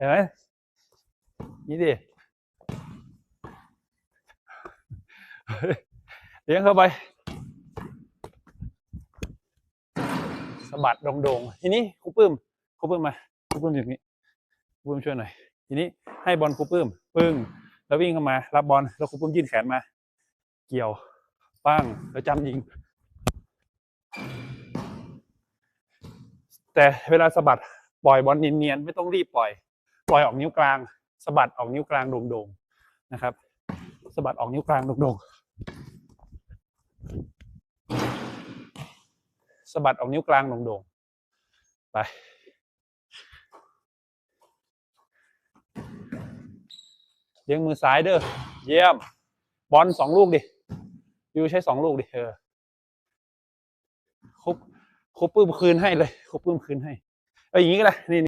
เห็นไหมนี่ดิเลี้ยงเข้าไปสะบัดโด่งๆทีนี้ครูปื้มครูปื้มมาครูปื้มอย่างนี้ครูปื้มช่วยหน่อยทีนี้ให้บอลครูปื้มปึ้งแล้ววิ่งเข้ามา รับบอลแล้วครูปื้มยื่นแขนมา เกี่ยวปั้งแล้วจำยิง แต่เวลาสะบัดปล่อยบอลเนียนๆไม่ต้องรีบปล่อย ปล่อยออกนิ้วกลางสะบัดออกนิ้วกลางโด่งๆนะครับสะบัดออกนิ้วกลางโด่งๆสะบัดออกนิ้วกลางโด่งๆไปเลี้ยงมือซ้ายเด้อเยี่ยม บอลสองลูกดิยูใช้สองลูกดิเออครบครบปื้มคืนให้เลยครบปื้มคืนให้ เอาอย่างนี้ก็ได้นี่